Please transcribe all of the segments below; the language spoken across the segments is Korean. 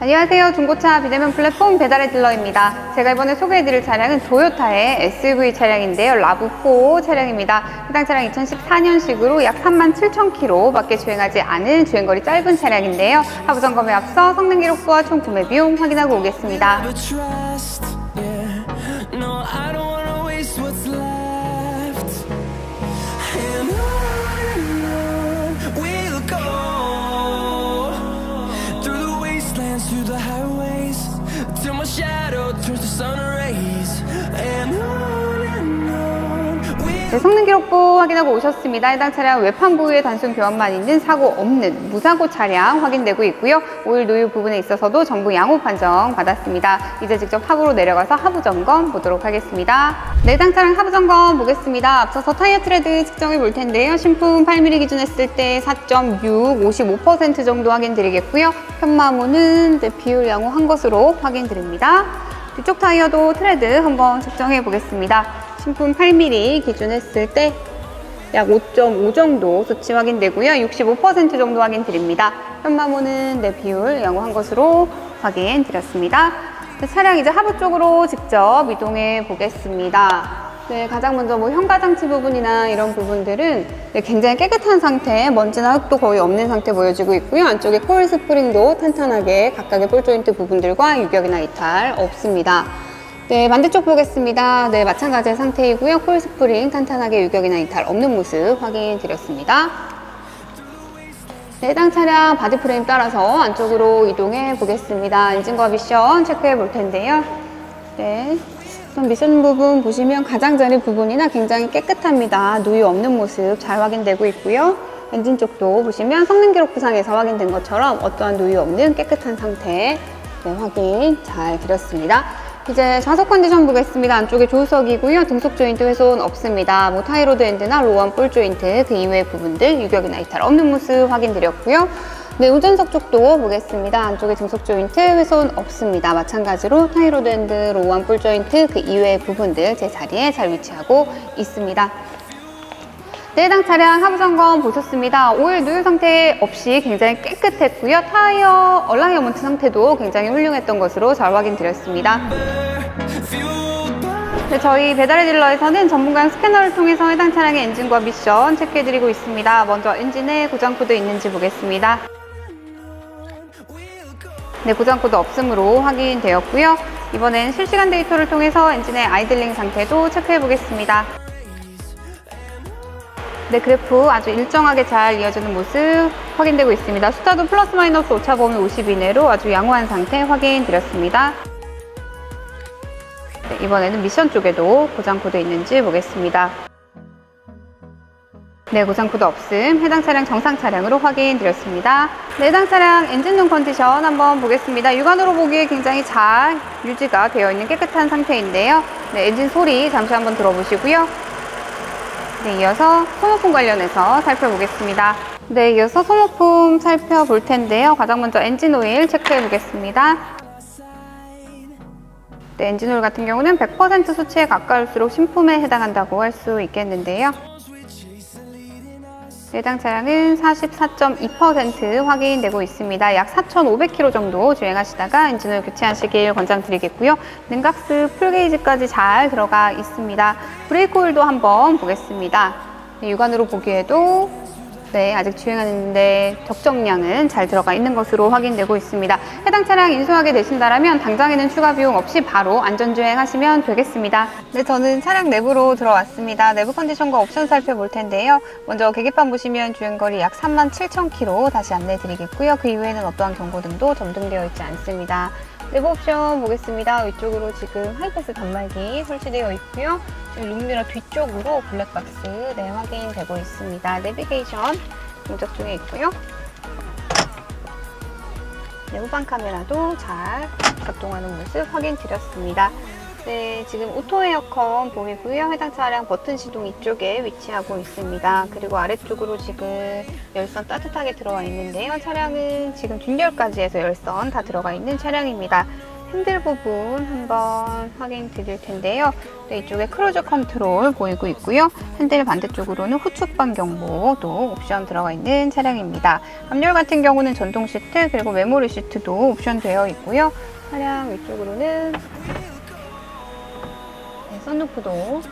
안녕하세요. 중고차 비대면 플랫폼 배달의 딜러입니다. 제가 이번에 소개해드릴 차량은 토요타의 SUV 차량인데요. 라브4 차량입니다. 해당 차량 2014년식으로 약 37,000km밖에 주행하지 않은 주행거리 짧은 차량인데요. 하부 점검에 앞서 성능 기록부와 총 구매 비용 확인하고 오겠습니다. Shadow turns to sun rays. 네, 성능 기록부 확인하고 오셨습니다. 해당 차량 외판부에 단순 교환만 있는 사고 없는 무사고 차량 확인되고 있고요. 오일 노유 부분에 있어서도 정부 양호 판정 받았습니다. 이제 직접 하부로 내려가서 하부 점검 보도록 하겠습니다. 네, 해당 차량 하부 점검 보겠습니다. 앞서서 타이어 트레드 측정해 볼 텐데요. 신품 8mm 기준 했을 때 4.6, 55% 정도 확인 드리겠고요. 편마모는 비율 양호한 것으로 확인 드립니다. 뒤쪽 타이어도 트레드 한번 측정해 보겠습니다. 신품 8mm 기준 했을 때 약 5.5 정도 수치 확인되고요. 65% 정도 확인 드립니다. 현마모는 네, 비율 양호한 것으로 확인 드렸습니다. 네, 차량 이제 하부 쪽으로 직접 이동해 보겠습니다. 네, 가장 먼저 뭐 현가장치 부분이나 이런 부분들은 네, 굉장히 깨끗한 상태, 먼지나 흙도 거의 없는 상태 보여지고 있고요. 안쪽에 코일 스프링도 탄탄하게 각각의 볼 조인트 부분들과 유격이나 이탈 없습니다. 네, 반대쪽 보겠습니다. 네, 마찬가지의 상태이고요. 코일 스프링 탄탄하게 유격이나 이탈 없는 모습 확인 드렸습니다. 네, 해당 차량 바디 프레임 따라서 안쪽으로 이동해 보겠습니다. 엔진과 미션 체크해 볼 텐데요. 네. 미션 부분 보시면 가장자리 부분이나 굉장히 깨끗합니다. 누유 없는 모습 잘 확인되고 있고요. 엔진 쪽도 보시면 성능 기록 부상에서 확인된 것처럼 어떠한 누유 없는 깨끗한 상태 네, 확인 잘 드렸습니다. 이제 좌석 컨디션 보겠습니다. 안쪽에 조수석이고요. 등속 조인트 훼손 없습니다. 뭐 타이로드 엔드나 로원 볼 조인트 그 이외의 부분들 유격이나 이탈 없는 모습 확인드렸고요. 네, 운전석 쪽도 보겠습니다. 안쪽에 등속 조인트 훼손 없습니다. 마찬가지로 타이로드 엔드, 로원 볼 조인트 그 이외의 부분들 제 자리에 잘 위치하고 있습니다. 네, 해당 차량 하부 점검 보셨습니다. 오일 누유 상태 없이 굉장히 깨끗했고요. 타이어 얼라이어먼트 상태도 굉장히 훌륭했던 것으로 잘 확인드렸습니다. 네, 저희 배달의 딜러에서는 전문가 스캐너를 통해서 해당 차량의 엔진과 미션 체크해드리고 있습니다. 먼저 엔진에 고장 코드 있는지 보겠습니다. 네, 고장 코드 없음으로 확인되었고요. 이번엔 실시간 데이터를 통해서 엔진의 아이들링 상태도 체크해 보겠습니다. 네, 그래프 아주 일정하게 잘 이어지는 모습 확인되고 있습니다. 숫자도 플러스 마이너스 오차 범위 50 이내로 아주 양호한 상태 확인드렸습니다. 네, 이번에는 미션 쪽에도 고장 코드 있는지 보겠습니다. 네, 고장 코드 없음. 해당 차량 정상 차량으로 확인드렸습니다. 네, 해당 차량 엔진 룸 컨디션 한번 보겠습니다. 육안으로 보기에 굉장히 잘 유지가 되어 있는 깨끗한 상태인데요. 네, 엔진 소리 잠시 한번 들어보시고요. 네, 이어서 소모품 관련해서 살펴보겠습니다. 네, 이어서 소모품 살펴볼 텐데요. 가장 먼저 엔진 오일 체크해 보겠습니다. 네, 엔진 오일 같은 경우는 100% 수치에 가까울수록 신품에 해당한다고 할 수 있겠는데요. 해당 차량은 44.2% 확인되고 있습니다. 약 4,500km 정도 주행하시다가 엔진을 교체하시길 권장드리겠고요. 능각스 풀게이지까지 잘 들어가 있습니다. 브레이크 오일도 한번 보겠습니다. 네, 육안으로 보기에도 네, 아직 주행하는데 적정량은 잘 들어가 있는 것으로 확인되고 있습니다. 해당 차량 인수하게 되신다면 당장에는 추가 비용 없이 바로 안전주행 하시면 되겠습니다. 네, 저는 차량 내부로 들어왔습니다. 내부 컨디션과 옵션 살펴볼 텐데요. 먼저 계기판 보시면 주행거리 약 37,000km 다시 안내 드리겠고요. 그 이외에는 어떠한 경고등도 점등되어 있지 않습니다. 내부 옵션 보겠습니다. 위쪽으로 지금 하이패스 단말기 설치되어 있고요. 지금 룸미러 뒤쪽으로 블랙박스 네, 확인되고 있습니다. 내비게이션 동작 중에 있고요. 내부방 카메라도 잘 작동하는 모습 확인 드렸습니다. 네, 지금 오토 에어컨 보이고요. 해당 차량 버튼 시동 이쪽에 위치하고 있습니다. 그리고 아래쪽으로 지금 열선 따뜻하게 들어와 있는데요. 차량은 지금 뒷열까지 해서 열선 다 들어가 있는 차량입니다. 핸들 부분 한번 확인 드릴 텐데요. 네, 이쪽에 크루즈 컨트롤 보이고 있고요. 핸들 반대쪽으로는 후측방 경보도 옵션 들어가 있는 차량입니다. 앞열 같은 경우는 전동 시트 그리고 메모리 시트도 옵션 되어 있고요. 차량 위쪽으로는 네, 썬루프도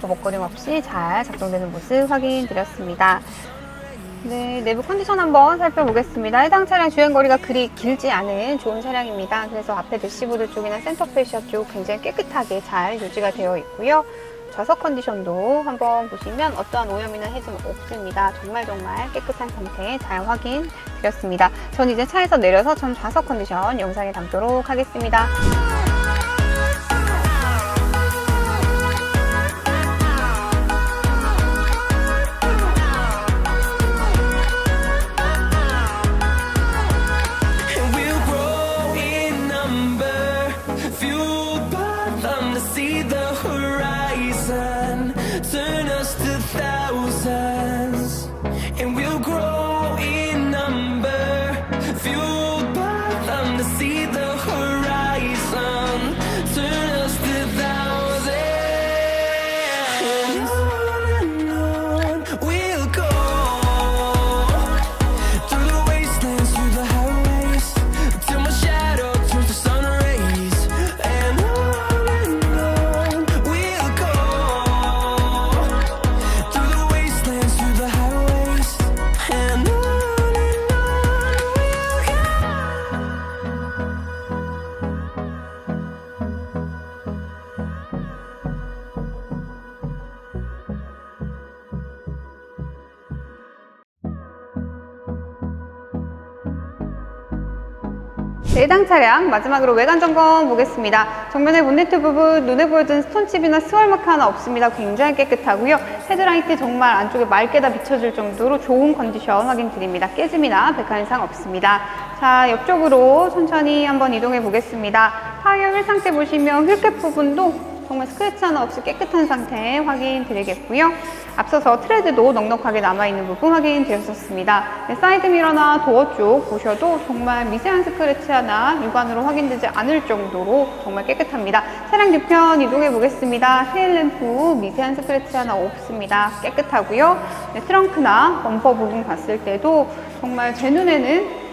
버벅거림 없이 잘 작동되는 모습 확인 드렸습니다. 네, 내부 컨디션 한번 살펴보겠습니다. 해당 차량 주행 거리가 그리 길지 않은 좋은 차량입니다. 그래서 앞에 대시보드 쪽이나 센터 페시아 쪽 굉장히 깨끗하게 잘 유지가 되어 있고요. 좌석 컨디션도 한번 보시면 어떠한 오염이나 해좀 없습니다. 정말 정말 깨끗한 상태 잘 확인 드렸습니다. 전 이제 차에서 내려서 전 좌석 컨디션 영상에 담도록 하겠습니다. Fueled by them to see the 해당 차량 마지막으로 외관 점검 보겠습니다. 정면의 본네트 부분 눈에 보여준 스톤칩이나 스월마크 하나 없습니다. 굉장히 깨끗하고요. 헤드라이트 정말 안쪽에 맑게 다 비춰질 정도로 좋은 컨디션 확인 드립니다. 깨짐이나 백한 이상 없습니다. 자 옆쪽으로 천천히 한번 이동해 보겠습니다. 타이어 휠 상태 보시면 휠캡 부분도 정말 스크래치 하나 없이 깨끗한 상태 확인 드리겠고요. 앞서서 트레드도 넉넉하게 남아있는 부분 확인 드렸었습니다. 네, 사이드 미러나 도어 쪽 보셔도 정말 미세한 스크래치 하나 육안으로 확인되지 않을 정도로 정말 깨끗합니다. 차량 뒤편 이동해 보겠습니다. 테일램프 미세한 스크래치 하나 없습니다. 깨끗하고요. 네, 트렁크나 범퍼 부분 봤을 때도 정말 제 눈에는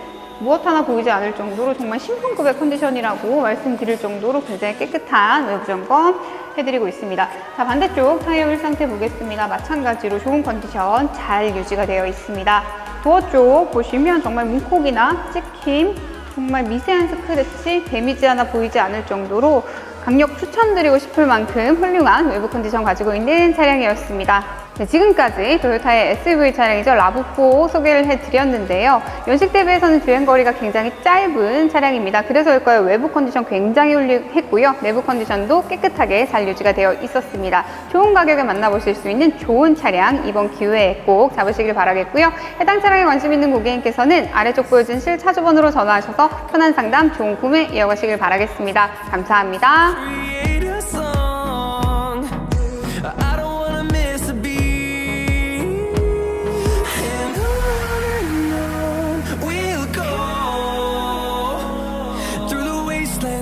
무엇 하나 보이지 않을 정도로 정말 신품급의 컨디션이라고 말씀드릴 정도로 굉장히 깨끗한 외부 점검 해드리고 있습니다. 자 반대쪽 타이어 휠 상태 보겠습니다. 마찬가지로 좋은 컨디션 잘 유지가 되어 있습니다. 도어 쪽 보시면 정말 문콕이나 찍힘 정말 미세한 스크래치 데미지 하나 보이지 않을 정도로 강력 추천드리고 싶을 만큼 훌륭한 외부 컨디션 가지고 있는 차량이었습니다. 네, 지금까지 토요타의 SUV 차량이죠. 라브4 소개를 해드렸는데요. 연식 대비해서는 주행거리가 굉장히 짧은 차량입니다. 그래서일까요? 외부 컨디션 굉장히 훌륭했고요. 내부 컨디션도 깨끗하게 잘 유지가 되어 있었습니다. 좋은 가격에 만나보실 수 있는 좋은 차량 이번 기회에 꼭 잡으시길 바라겠고요. 해당 차량에 관심 있는 고객님께서는 아래쪽 보여진 실차주번으로 전화하셔서 편한 상담, 좋은 구매 이어가시길 바라겠습니다. 감사합니다.